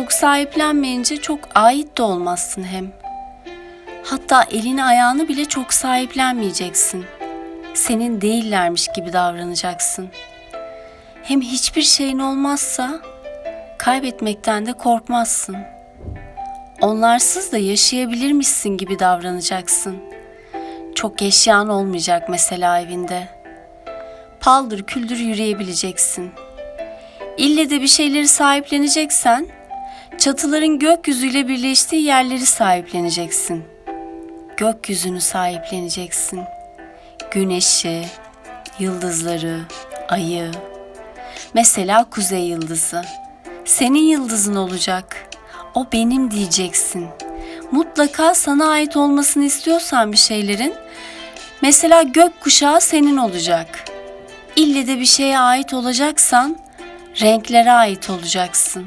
Çok sahiplenmeyince çok ait de olmazsın hem. Hatta elini ayağını bile çok sahiplenmeyeceksin. Senin değillermiş gibi davranacaksın. Hem hiçbir şeyin olmazsa kaybetmekten de korkmazsın. Onlarsız da yaşayabilirmişsin gibi davranacaksın. Çok eşyan olmayacak mesela evinde. Paldır küldür yürüyebileceksin. İlle de bir şeyleri sahipleneceksen, çatıların gökyüzüyle birleştiği yerleri sahipleneceksin. Gökyüzünü sahipleneceksin. Güneşi, yıldızları, ayı. Mesela kuzey yıldızı. Senin yıldızın olacak. O benim diyeceksin. Mutlaka sana ait olmasını istiyorsan bir şeylerin, mesela gök kuşağı senin olacak. İlle de bir şeye ait olacaksan, renklere ait olacaksın.